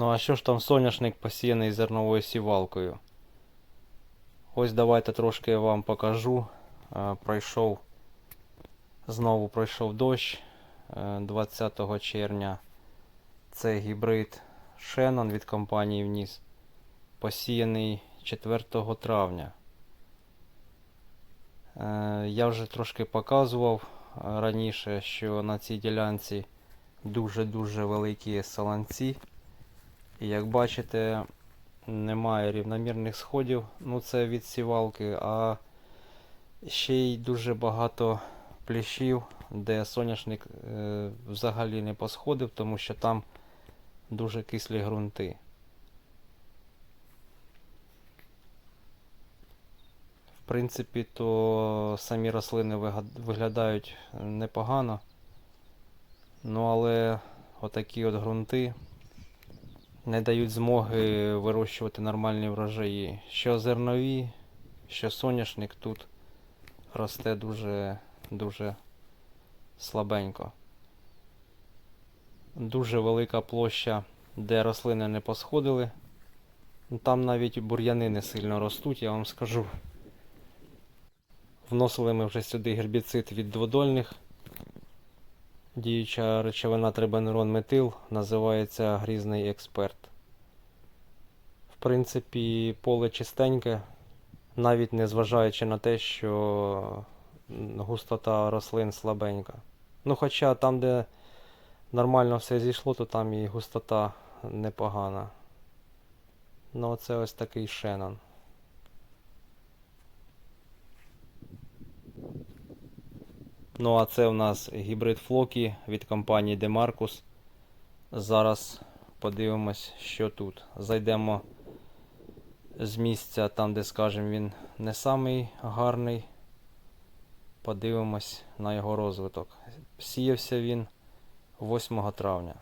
Ну а що ж там соняшник посіяний зерновою сівалкою? Ось давайте трошки я вам покажу. Е, Пройшов, знову пройшов дощ е, 20 червня. Це гібрид Shannon від компанії Вніс. Посіяний 4 травня. Е, Я вже трошки показував е, раніше, що на цій ділянці дуже-дуже великі саланці. І як бачите, немає рівномірних сходів, ну це від сівалки, а ще й дуже багато плющів, де соняшник е, взагалі не посходив, тому що там дуже кислі ґрунти. В принципі, то самі рослини виглядають непогано. Ну але отакі от ґрунти не дають змоги вирощувати нормальні врожаї. Що зернові, що соняшник тут росте дуже, дуже слабенько. Дуже велика площа, де рослини не посходили. Там навіть бур'яни не сильно ростуть, я вам скажу. Вносили ми вже сюди гербіцид від дводольних. Діюча речовина трибенерон метил називається грізний експерт. В принципі, поле чистеньке, навіть не зважаючи на те, що густота рослин слабенька. Ну, хоча там, де нормально все зійшло, то там і густота непогана. Ну, оце ось такий Шеннон. Ну, а це у нас гібрид Флокі від компанії Demarcus. Зараз подивимось, що тут. Зайдемо з місця там, де, скажімо, він не самий гарний. Подивимось на його розвиток. Сіявся він 8 травня.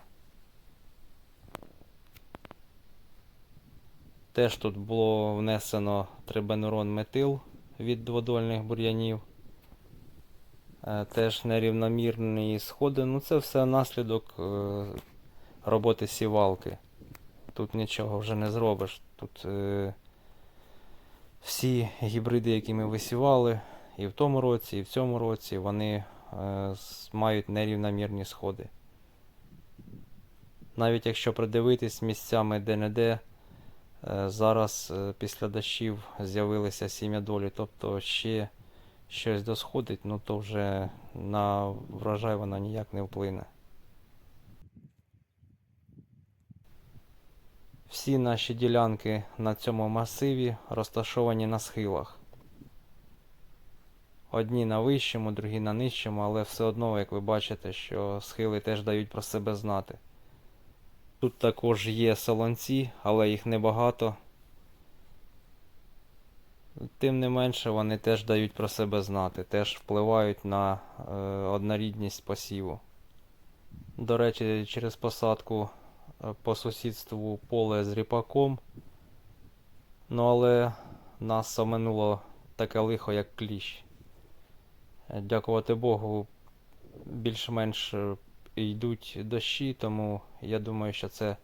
Теж тут було внесено трибенурон метил від дводольних бур'янів. Е, Теж нерівномірні сходи. Ну це все наслідок е, роботи сівалки. Тут нічого вже не зробиш. Тут е, всі гібриди, які ми висівали, і в тому році, і в цьому році, вони мають нерівномірні сходи. Навіть якщо придивитись місцями е, зараз після дощів з'явилися сім'ядолі, тобто ще щось досходить, ну то вже на врожай вона ніяк не вплине. Всі наші ділянки на цьому масиві розташовані на схилах. Одні на вищому, другі на нижчому, але все одно, як ви бачите, що схили теж дають про себе знати. Тут також є солонці, але їх небагато. Тим не менше, вони теж дають про себе знати, теж впливають на е, однорідність посіву. До речі, через посадку е, по сусідству поле з ріпаком. Ну але нас оминуло таке лихо, як кліщ. Е, Дякувати Богу, більш-менш е, йдуть дощі, тому я думаю, що це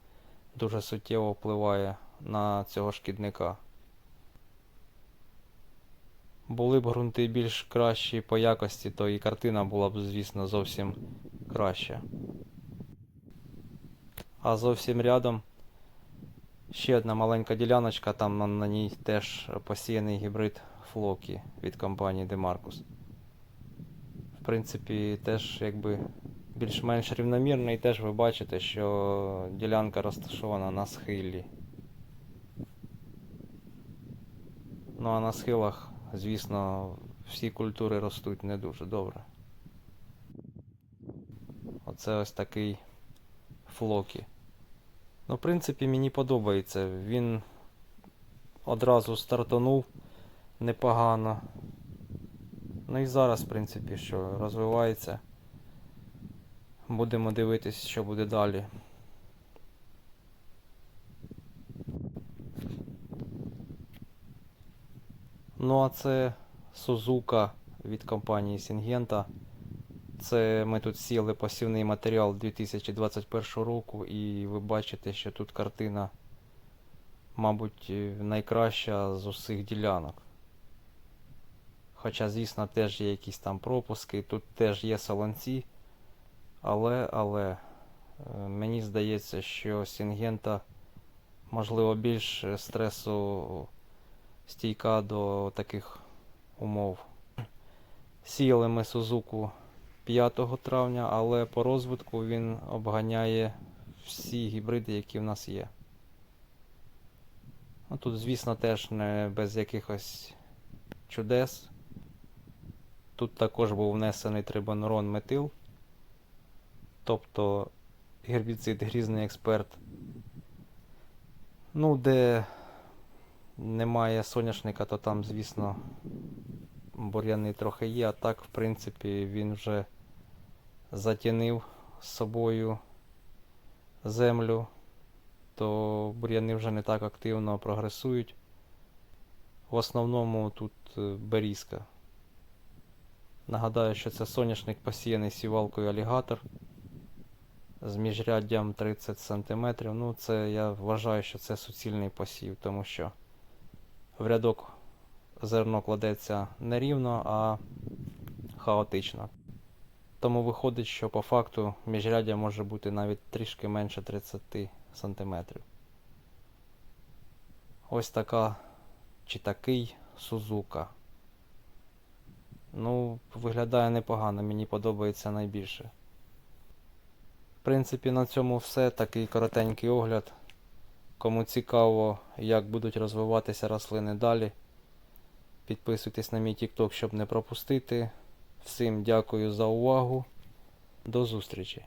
дуже суттєво впливає на цього шкідника. Були б ґрунти більш кращі по якості, то і картина була б, звісно, зовсім краща. А зовсім рядом ще одна маленька діляночка, там на, на ній теж посіяний гібрид Флокі від компанії Demarcus. В принципі, теж якби більш-менш рівномірно, і теж ви бачите, що ділянка розташована на схилі. Ну а на схилах, звісно, всі культури ростуть не дуже добре. Оце ось такий флокі. Ну, в принципі, мені подобається. Він одразу стартанув непогано. Ну і зараз, в принципі, що розвивається. Будемо дивитись, що буде далі. Ну, а це Сузука від компанії Syngenta. Це ми тут сіяли посівний матеріал 2021 року, і ви бачите, що тут картина, мабуть, е, найкраща з усіх ділянок. Хоча, звісно, теж є якісь там пропуски, тут теж є солонці, але, але е, мені здається, що Сінгента можливо більш стресу стійка до таких умов. Сіяли ми Сузуку 5 травня, але по розвитку він обганяє всі гібриди, які в нас є. Ну, тут, звісно, теж не без якихось чудес. Тут також був внесений трибонурон метил, тобто гербіцид грізний експерт. Ну, де немає соняшника, то там, звісно, бур'яни трохи є, а так, в принципі, він вже затінив з собою землю, то бур'яни вже не так активно прогресують. В основному тут е, берізка. Нагадаю, що це соняшник посіяний сівалкою алігатор з міжряддям 30 см. Ну, це я вважаю, що це суцільний посів, тому що в рядок зерно кладеться не рівно, а хаотично. Тому виходить, що по факту міжряддя може бути навіть трішки менше 30 см. Ось така чи такий Сузука. Ну, виглядає непогано, мені подобається найбільше. В принципі, на цьому все. Такий коротенький огляд. Кому цікаво, як будуть розвиватися рослини далі. Підписуйтесь на мій TikTok, щоб не пропустити. Всім дякую за увагу. До зустрічі!